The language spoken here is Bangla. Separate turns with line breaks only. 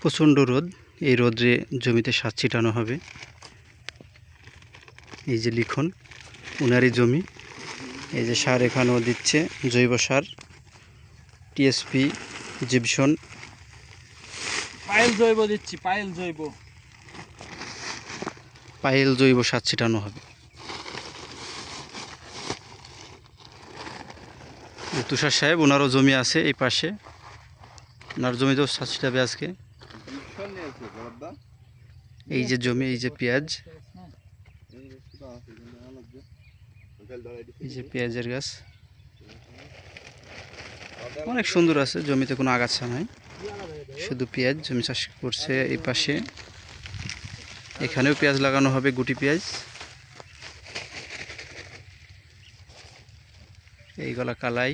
প্রচণ্ড রোদ। এই রোদ্রে জমিতে সার ছিটানো হবে। এই যে লিখন, উনারই জমি। এই যে সার এখানেও দিচ্ছে, জৈব সার, টিএসপি জিপসন
পায়েল জৈব দিচ্ছি, পায়েল জৈব।
পায়েল জৈব সার ছিটানো হবে। তুষার সাহেব, ওনারও জমি আছে এই পাশে। ওনার জমিতেও সার ছিটাবে আজকে। এই যে জমি, এই যে পেঁয়াজ। এই যে পেঁয়াজের গাছ। অনেক সুন্দর আছে, জমিতে কোনো আগাছা নাই। শুধু পেঁয়াজ, জমি চাষ করছে এই পাশে। এখানেও পেঁয়াজ লাগানো হবে গুটি পেঁয়াজ। এই গলা কালাই।